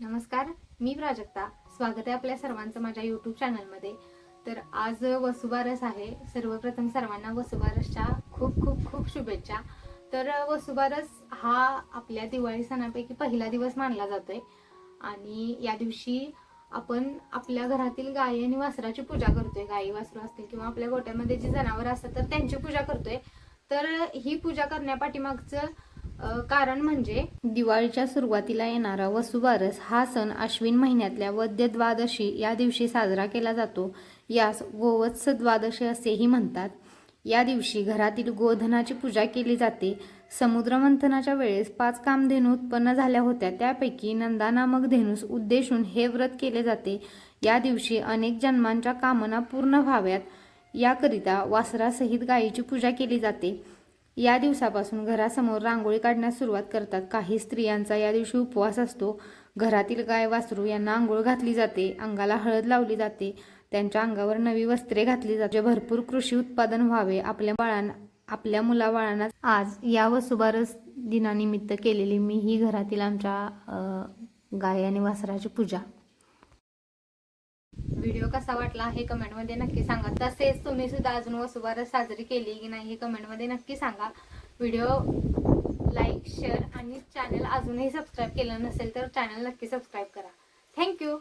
नमस्कार मी प्राजक्ता. स्वागत आहे आपल्या सर्वांचं माझ्या यूट्यूब चॅनलमध्ये तर आज वसुबारस आहे. सर्वप्रथम सर्वांना वसुबारसच्या खूप खूप खूप शुभेच्छा. तर वसुबारस हा आपल्या दिवाळी सणापैकी पहिला दिवस मानला जातोय. आणि या दिवशी आपण आपल्या घरातील गायी आणि वासराची पूजा करतोय. गायी वासरू असतील किंवा आपल्या गोट्यामध्ये जी जनावर असतात तर त्यांची पूजा करतोय. तर ही पूजा करण्यापाठीमागचं कारण म्हणजे? दिवाळीच्या सुरुवातीला येणारा वसुबारस हा सण अश्विन महिन्यातल्या वद्य द्वादशी या दिवशी साजरा केला जातो. यास गोवत्स द्वादशी असेही म्हणतात. या दिवशी घरातील गोधनाची पूजा केली जाते. समुद्रमंथनाच्या वेळेस पाच कामधेनू उत्पन्न झाल्या होत्या. त्यापैकी नंदा नामक धेनूस उद्देशून हे व्रत केले जाते. या दिवशी अनेक जन्मांच्या कामना पूर्ण व्हाव्यात. याकरिता वासरासहित गायीची पूजा केली जाते. या दिवसापासून घरासमोर रांगोळी काढण्यास सुरुवात करतात. काही स्त्रियांचा या दिवशी उपवास असतो. घरातील गाय वासरू यांना आंघोळ घातली जाते. अंगाला हळद लावली जाते. त्यांच्या अंगावर नवी वस्त्रे घातली जाते भरपूर कृषी उत्पादन व्हावे आपल्या बाळांना आपल्या मुलाबाळांना. आज या वसुबारस दिनानिमित्त केलेली मी ही घरातील आमच्या गाय आणि वासराची पूजा. व्हिडिओ कसा वाटला हे कमेंटमध्ये नक्की सांगा. तसेच तुम्ही सुद्धा अजून वसुबारस साजरी केली की नाही हे कमेंटमध्ये नक्की सांगा. व्हिडिओ लाईक शेअर आणि चॅनल अजूनही सबस्क्राईब केलं नसेल तर चॅनल नक्की सबस्क्राईब करा. थँक्यू